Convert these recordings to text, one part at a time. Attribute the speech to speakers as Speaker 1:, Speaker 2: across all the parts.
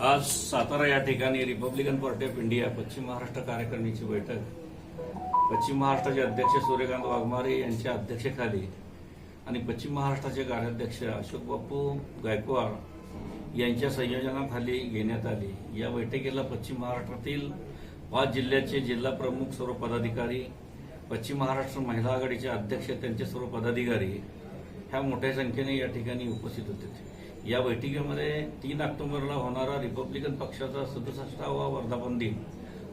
Speaker 1: आज सातारा या ठिकाणी रिपब्लिकन पार्टी ऑफ इंडिया पश्चिम महाराष्ट्र कार्यकारिणीची बैठक. पश्चिम महाराष्ट्राचे अध्यक्ष सूर्यकांत वाघमारे यांच्या अध्यक्षतेखाली आणि पश्चिम महाराष्ट्राचे कार्याध्यक्ष अशोक बापू गायकवाड यांच्या संयोजनाखाली घेण्यात आली. या बैठकीला पश्चिम महाराष्ट्रातील पाच जिल्ह्याचे जिल्हा प्रमुख सर्व पदाधिकारी पश्चिम महाराष्ट्र महिला आघाडीचे अध्यक्ष त्यांचे सर्व पदाधिकारी ह्या मोठ्या संख्येने या ठिकाणी उपस्थित होते. या बैठकीमध्ये तीन ऑक्टोबरला होणारा रिपब्लिकन पक्षाचा सदुसष्टावा वर्धापन दिन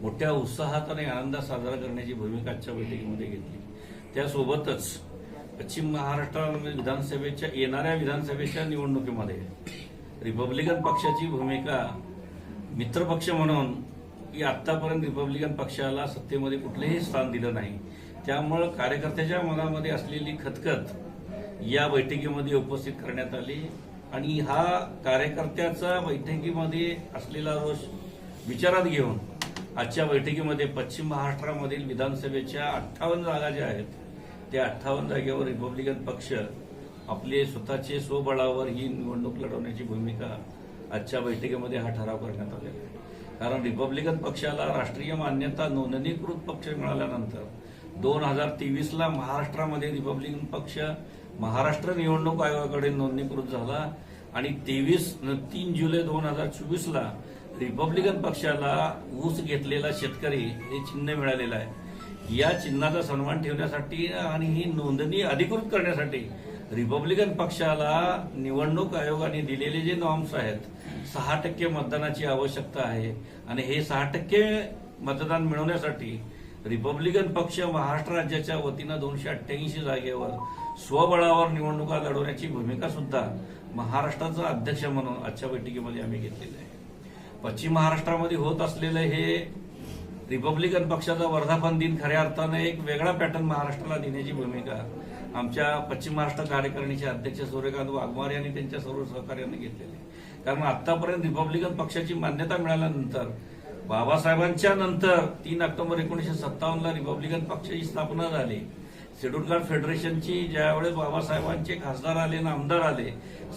Speaker 1: मोठ्या उत्साहात आणि आनंदात साजरा करण्याची भूमिका आजच्या बैठकीमध्ये घेतली. त्यासोबतच पश्चिम महाराष्ट्र विधानसभेच्या येणाऱ्या विधानसभेच्या निवडणुकीमध्ये रिपब्लिकन पक्षाची भूमिका मित्रपक्ष म्हणून की आतापर्यंत रिपब्लिकन पक्षाला सत्तेमध्ये कुठलेही स्थान दिलं नाही. त्यामुळं कार्यकर्त्याच्या मनामध्ये असलेली खतखत या बैठकीमध्ये उपस्थित करण्यात आली. आणि हा कार्यकर्त्याचा बैठकीमध्ये असलेला रोष विचारात घेऊन आजच्या बैठकीमध्ये पश्चिम महाराष्ट्रामधील विधानसभेच्या अठ्ठावन्न जागा ज्या आहेत त्या अठ्ठावन्न जागेवर रिपब्लिकन पक्ष आपले स्वतःचे स्वबळावर ही निवडणूक लढवण्याची भूमिका आजच्या बैठकीमध्ये हा ठराव करण्यात आलेला आहे. कारण रिपब्लिकन पक्षाला राष्ट्रीय मान्यता नोंदणीकृत पक्ष मिळाल्यानंतर दोन हजार तेवीसला महाराष्ट्रामध्ये रिपब्लिकन पक्ष महाराष्ट्र निवडणूक आयोगाकडे नोंदणीकृत झाला आणि तेवीस तीन जुलै दोन हजार चोवीसला रिपब्लिकन पक्षाला ऊस घेतलेला शेतकरी हे चिन्ह मिळालेलं आहे. या चिन्हाचा सन्मान ठेवण्यासाठी आणि ही नोंदणी अधिकृत करण्यासाठी रिपब्लिकन पक्षाला निवडणूक आयोगाने दिलेले जे नॉर्म्स आहेत सहा टक्के मतदानाची आवश्यकता आहे. आणि हे सहा टक्के मतदान मिळवण्यासाठी रिपब्लिकन पक्ष महाराष्ट्र राज्याच्या वतीनं दोनशे अठ्ठ्याऐंशी जागेवर स्वबळावर निवडणुका लढवण्याची भूमिका सुद्धा महाराष्ट्राचा अध्यक्ष म्हणून आजच्या बैठकीमध्ये आम्ही घेतलेली आहे. पश्चिम महाराष्ट्रामध्ये होत असलेलं हे रिपब्लिकन पक्षाचा वर्धापन दिन खऱ्या अर्थानं एक वेगळा पॅटर्न महाराष्ट्राला देण्याची भूमिका आमच्या पश्चिम महाराष्ट्र कार्यकारिणीचे अध्यक्ष सूर्यकांत वाघमारे यांनी त्यांच्या सर्व सहकार्याने घेतलेले कारण आतापर्यंत रिपब्लिकन पक्षाची मान्यता मिळाल्यानंतर बाबासाहेबांच्या नंतर तीन ऑक्टोबर एकोणीशे सत्तावन्नला रिपब्लिकन पक्षाची स्थापना झाली. शेड्यूल कास्ट फेडरेशनची ज्यावेळेस बाबासाहेबांचे खासदार आले आणि आमदार आले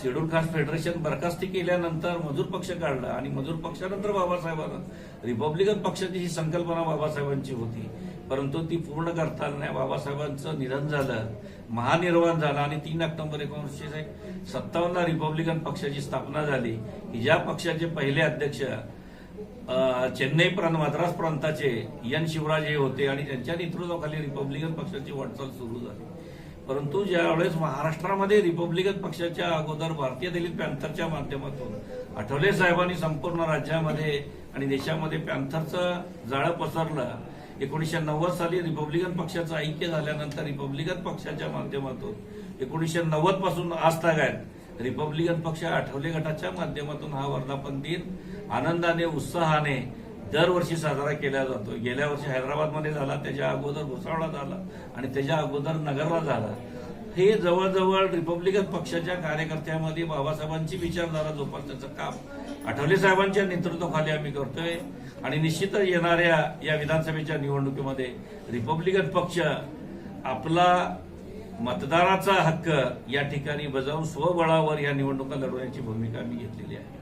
Speaker 1: शेड्यूल कास्ट फेडरेशन बरखास्ती केल्यानंतर मजूर पक्ष काढला आणि मजूर पक्षानंतर बाबासाहेबांना रिपब्लिकन पक्षाची ही संकल्पना बाबासाहेबांची होती. परंतु ती पूर्ण करता आली नाही बाबासाहेबांचं निधन झालं महानिर्वाण झालं आणि तीन ऑक्टोबर एकोणीसशे सत्तावन्नला रिपब्लिकन पक्षाची स्थापना झाली. की ज्या पक्षाचे पहिले अध्यक्ष चेन्नई प्रांत मद्रास प्रांताचे एन शिवराज हे होते आणि त्यांच्या नेतृत्वाखाली रिपब्लिकन पक्षाची वाटचाल सुरू झाली. परंतु ज्यावेळेस महाराष्ट्रामध्ये रिपब्लिकन पक्षाच्या अगोदर भारतीय दलित पॅन्थरच्या माध्यमातून आठवले साहेबांनी संपूर्ण राज्यामध्ये आणि देशामध्ये पॅन्थरचं जाळं पसरलं एकोणीसशे नव्वद साली रिपब्लिकन पक्षाचं ऐक्य झाल्यानंतर रिपब्लिकन पक्षाच्या माध्यमातून एकोणीसशे नव्वदपासून आज तागायत रिपब्लिकन पक्ष आठवले गटाच्या माध्यमातून हा वर्धापन दिन आनंदाने उत्साहाने दरवर्षी साजरा केला जातो. गेल्या वर्षी हैदराबादमध्ये झाला त्याच्या अगोदर भुसावळा झाला आणि त्याच्या अगोदर नगरला झाला. हे जवळजवळ रिपब्लिकन पक्षाच्या कार्यकर्त्यामध्ये बाबासाहेबांची विचारधारा जोपासण्याचं काम आठवले साहेबांच्या नेतृत्वाखाली आम्ही करतोय. आणि निश्चितच येणाऱ्या या विधानसभेच्या निवडणुकीमध्ये रिपब्लिकन पक्ष आपला मतदाराचा हक्क या ठिकाणी बजावून स्वबळावर या निवडणुका लढवण्याची भूमिका आम्ही घेतलेली आहे.